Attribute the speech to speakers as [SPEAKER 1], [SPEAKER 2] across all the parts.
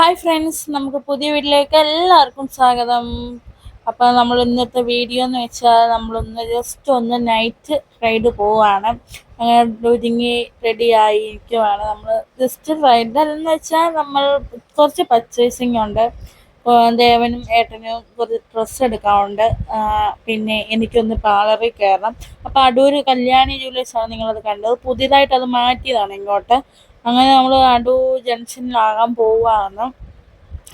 [SPEAKER 1] Hi friends നമുക്ക് പുതിയ വീട്ടിലേക്ക് എല്ലാവർക്കും സ്വാഗതം. അപ്പോൾ നമ്മൾ ഇന്നത്തെ വീഡിയോ എന്ന് വെച്ചാൽ നമ്മളൊന്ന് ജസ്റ്റ് ഒന്ന് നൈറ്റ് റൈഡ് പോവാണ്. അങ്ങനെ ഒരുങ്ങി റെഡി ആയിരിക്കുവാണ് നമ്മൾ ജസ്റ്റ് റൈഡ് എന്ന് വെച്ചാൽ നമ്മൾ കുറച്ച് പർച്ചേസിങ് ഉണ്ട്. ദേവനും ഏട്ടനും കുറച്ച് ഡ്രസ്സ് എടുക്കാറുണ്ട്. പിന്നെ എനിക്കൊന്ന് പാർലറിൽ കയറണം. അപ്പോൾ അടൂർ കല്യാണി ജ്വല്ലേഴ്സാണ് നിങ്ങളത് കണ്ടത്. പുതിയതായിട്ട് അത് മാറ്റിയതാണ് ഇങ്ങോട്ട്. അങ്ങനെ നമ്മൾ അടൂർ ജംഗ്ഷനിലാകാൻ പോവുകയാണ്.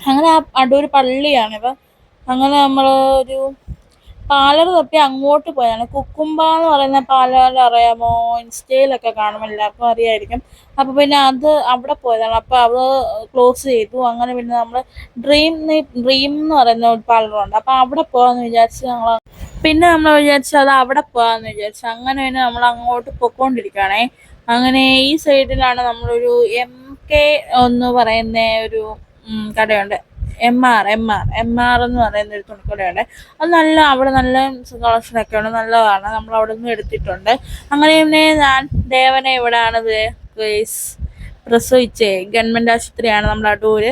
[SPEAKER 1] അങ്ങനെ ആ അടൂർ പള്ളിയാണിത് അങ്ങനെ നമ്മൾ ഒരു പാലർ തപ്പി അങ്ങോട്ട് പോയാണ് കുക്കുമ്പ എന്ന് പറയുന്ന പാലർ അറിയാമോ? ഇൻസ്റ്റയിലൊക്കെ കാണും എല്ലാവർക്കും അറിയായിരിക്കും. അപ്പോൾ പിന്നെ അത് അവിടെ പോയതാണ്. അപ്പോൾ അത് ക്ലോസ് ചെയ്തു. അങ്ങനെ പിന്നെ നമ്മൾ ഡ്രീം ഡ്രീം എന്ന് പറയുന്ന ഒരു പാലറുണ്ട് അപ്പോൾ അവിടെ പോകാമെന്ന് വിചാരിച്ച് ഞങ്ങൾ പിന്നെ നമ്മൾ വിചാരിച്ചു അത് അവിടെ പോകാമെന്ന് വിചാരിച്ചു അങ്ങനെ പിന്നെ നമ്മൾ അങ്ങോട്ട് പൊക്കോണ്ടിരിക്കുകയാണേ. അങ്ങനെ ഈ സൈഡിലാണ് നമ്മളൊരു എം കെ എന്ന് പറയുന്ന ഒരു കടയുണ്ട്. M R M R M R എന്ന് പറയുന്ന ഒരു തുണിക്കടയുണ്ട്. അത് നല്ല അവിടെ നല്ല കളക്ഷനൊക്കെ ഉണ്ട്. നല്ലതാണ്. നമ്മൾ അവിടെ നിന്ന് എടുത്തിട്ടുണ്ട്. അങ്ങനെ ഞാൻ ദേവനെ ഇവിടെയാണ് ഗേസ് പ്രസവിച്ചേ. ഗവൺമെന്റ് ആശുപത്രിയാണ് നമ്മുടെ അടൂര്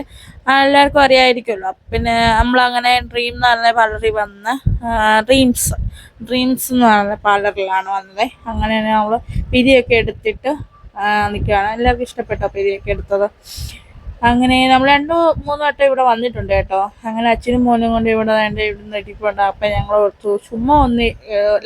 [SPEAKER 1] എല്ലാവർക്കും അറിയായിരിക്കുമല്ലോ. പിന്നെ നമ്മളങ്ങനെ ഡ്രീം എന്ന് പറഞ്ഞ പാർലറിൽ വന്ന് ഡ്രീംസ് ഡ്രീംസ് എന്ന് പറഞ്ഞ പാർലറിലാണ് വന്നത്. അങ്ങനെ നമ്മൾ പിരിയൊക്കെ എടുത്തിട്ട് നിൽക്കുകയാണ്. എല്ലാവർക്കും ഇഷ്ടപ്പെട്ടോ പിരിയൊക്കെ എടുത്തത്? അങ്ങനെ നമ്മൾ രണ്ട് മൂന്ന് വട്ടം ഇവിടെ വന്നിട്ടുണ്ട് കേട്ടോ. അങ്ങനെ അച്ഛനും മോനും കൊണ്ട് ഇവിടെ വേണ്ട ഇവിടുന്ന് ഇരിപ്പുണ്ട് അപ്പം ഞങ്ങൾ ഓർത്തു ചുമ്മാ ഒന്ന്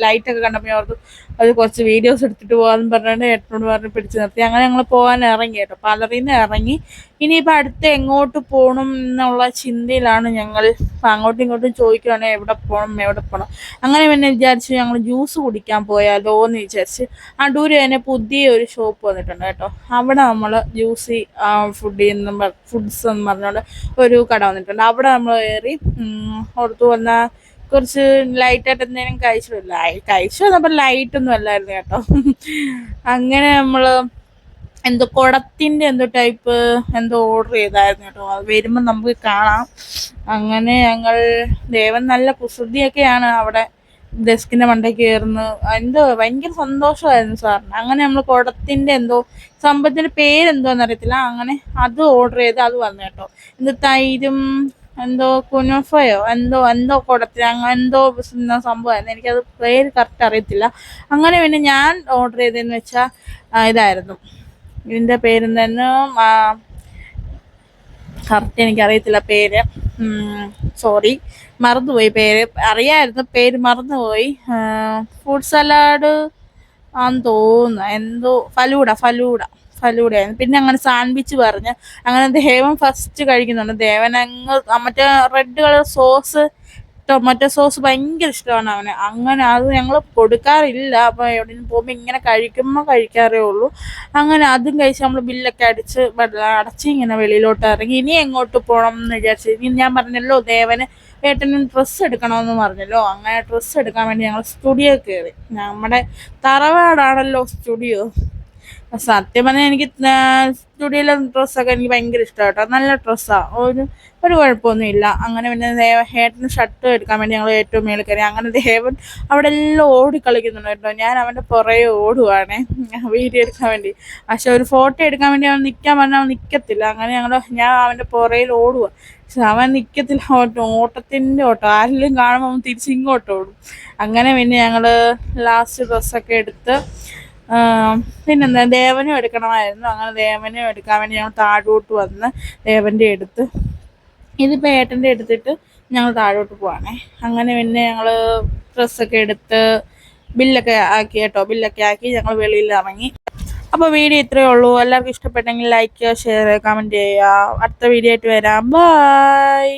[SPEAKER 1] ലൈറ്റൊക്കെ കണ്ടപ്പോൾ ഓർത്തു അത് കുറച്ച് വീഡിയോസ് എടുത്തിട്ട് പോകാമെന്ന് പറഞ്ഞിട്ട് ഏട്ടനോട് പറഞ്ഞ് പിടിച്ച് നിർത്തി. അങ്ങനെ ഞങ്ങൾ പോകാൻ ഇറങ്ങി കേട്ടോ. പാലറിയിൽ നിന്ന് ഇറങ്ങി ഇനിയിപ്പോൾ അടുത്ത് എങ്ങോട്ട് പോകണം എന്നുള്ള ചിന്തയിലാണ് ഞങ്ങൾ അങ്ങോട്ടും ഇങ്ങോട്ടും ചോദിക്കുകയാണ് എവിടെ പോകണം എവിടെ പോകണം അങ്ങനെ പിന്നെ വിചാരിച്ചു ഞങ്ങൾ ജ്യൂസ് കുടിക്കാൻ പോയാലോ എന്ന് വിചാരിച്ച് അടൂര് തന്നെ പുതിയ ഒരു ഷോപ്പ് വന്നിട്ടുണ്ട് കേട്ടോ. അവിടെ നമ്മൾ ജ്യൂസി ഫുഡ് എന്നും ഫുഡ്സ് എന്ന് പറഞ്ഞുകൊണ്ട് ഒരു കട വന്നിട്ടുണ്ട്. അവിടെ നമ്മൾ കയറി ഓർത്ത് വന്ന കുറച്ച് ലൈറ്റായിട്ട് എന്തെങ്കിലും കഴിച്ചില്ല കഴിച്ചു വന്നപ്പോൾ ലൈറ്റൊന്നും അല്ലായിരുന്നു കേട്ടോ. അങ്ങനെ നമ്മൾ എന്തോ കുടത്തിന്റെ എന്തോ ടൈപ്പ് എന്തോ ഓർഡർ ചെയ്തായിരുന്നു കേട്ടോ. അത് വരുമ്പോൾ നമുക്ക് കാണാം. അങ്ങനെ ഞങ്ങൾ ദേവൻ നല്ല കുസൃതിയൊക്കെയാണ് അവിടെ ഡെസ്കിന്റെ മണ്ടയ്ക്ക് കയറുന്നു എന്തോ ഭയങ്കര സന്തോഷമായിരുന്നു സാറിന്. അങ്ങനെ നമ്മൾ കുടത്തിന്റെ എന്തോ സംഭവത്തിന്റെ പേരെന്തോന്ന് അറിയത്തില്ല. അങ്ങനെ അത് ഓർഡർ ചെയ്ത് അത് വന്നു കേട്ടോ. എന്ത് തൈരും എന്തോ കുനഫയോ എന്തോ എന്തോ കുടത്തിൽ അങ്ങനെ എന്തോ സംഭവമായിരുന്നു. എനിക്കത് പേര് കറക്റ്റ് അറിയത്തില്ല. അങ്ങനെ പിന്നെ ഞാൻ ഓർഡർ ചെയ്തതെന്ന് വെച്ചാൽ ഇതായിരുന്നു. ഇതിന്റെ പേരെന്തായിരുന്നു? കറക്റ്റ് എനിക്കറിയത്തില്ല പേര്. സോറി മറന്നുപോയി പേര്. അറിയായിരുന്നു പേര് മറന്നുപോയി. ഫ്രൂട്ട് സലാഡ് ആന്ന് തോന്നുന്നു. എന്തോ ഫലൂഡ ഫലൂഡ ഫലൂഡയായിരുന്നു പിന്നെ അങ്ങനെ സാൻഡ്വിച്ച് പറഞ്ഞ്. അങ്ങനെ ദേവൻ ഫസ്റ്റ് കഴിക്കുന്നുണ്ട്. ദേവൻ അങ്ങ് മറ്റേ red colour sauce tomato sauce ഭയങ്കര ഇഷ്ടമാണ് അവന്. അങ്ങനെ അത് ഞങ്ങൾ കൊടുക്കാറില്ല. അപ്പോൾ എവിടെയും പോകുമ്പോൾ ഇങ്ങനെ കഴിക്കുമ്പോൾ കഴിക്കാറേ ഉള്ളൂ. അങ്ങനെ അതും കഴിച്ച് നമ്മൾ ബില്ലൊക്കെ അടിച്ച് അടച്ച് ഇങ്ങനെ വെളിയിലോട്ട് ഇറങ്ങി. ഇനി എങ്ങോട്ട് പോകണം എന്ന് വിചാരിച്ചു ഇനി ഞാൻ പറഞ്ഞല്ലോ ദേവന് ഏട്ടനും ഡ്രസ്സ് എടുക്കണമെന്ന് പറഞ്ഞല്ലോ. അങ്ങനെ ഡ്രസ്സ് എടുക്കാൻ വേണ്ടി ഞങ്ങൾ സ്റ്റുഡിയോ കയറി. നമ്മുടെ തറവാടാണല്ലോ സ്റ്റുഡിയോ സത്യം പറഞ്ഞാൽ എനിക്ക് സ്റ്റുഡിയോയിലെ ഡ്രസ്സൊക്കെ എനിക്ക് ഭയങ്കര ഇഷ്ടമാണ് കേട്ടോ. നല്ല ഡ്രസ്സാണ് ഒരു ഒരു കുഴപ്പമൊന്നുമില്ല. അങ്ങനെ പിന്നെ ദേവ ഏട്ടന് ഷർട്ട് എടുക്കാൻ വേണ്ടി ഞങ്ങൾ ഏറ്റവും മേളിൽ കയറി. അങ്ങനെ ദേവൻ അവിടെ എല്ലാം ഓടി കളിക്കുന്നുണ്ട് കേട്ടോ ഞാൻ അവന്റെ പുറകെ ഓടുവാണേ വീഡിയോ എടുക്കാൻ വേണ്ടി. പക്ഷെ ഒരു ഫോട്ടോ എടുക്കാൻ വേണ്ടി അവൻ നിൽക്കാൻ പറഞ്ഞാൽ അവൻ നിൽക്കത്തില്ല അങ്ങനെ ഞങ്ങൾ ഞാൻ അവന്റെ പുറയിൽ ഓടുക പക്ഷെ അവൻ നിൽക്കത്തില്ല ഓട്ടം ഓട്ടത്തിന്റെ ഓട്ടം. ആരെങ്കിലും കാണുമ്പോൾ അവൻ തിരിച്ച് ഇങ്ങോട്ട് ഓടും. അങ്ങനെ പിന്നെ ഞങ്ങൾ ലാസ്റ്റ് ഡ്രസ്സൊക്കെ എടുത്ത് പിന്നെന്താ ദേവനും എടുക്കണമായിരുന്നു. അങ്ങനെ ദേവനും എടുക്കാൻ വേണ്ടി ഞങ്ങൾ താഴോട്ട് വന്ന് ദേവന്റെ എടുത്ത് ഇതിപ്പോൾ ഏട്ടന്റെ എടുത്തിട്ട് ഞങ്ങൾ താഴോട്ട് പോവാണേ. അങ്ങനെ പിന്നെ ഞങ്ങൾ ഡ്രസ്സൊക്കെ എടുത്ത് ബില്ലൊക്കെ ആക്കി കേട്ടോ. ബില്ലൊക്കെ ആക്കി ഞങ്ങൾ വെളിയിൽ ഇറങ്ങി. അപ്പോൾ വീഡിയോ ഇത്രയേ ഉള്ളൂ. എല്ലാവർക്കും ഇഷ്ടപ്പെട്ടെങ്കിൽ ലൈക്ക് ചെയ്യുക ഷെയർ കമന്റ് ചെയ്യുക. അടുത്ത വീഡിയോ ആയിട്ട് വരാം. ബൈ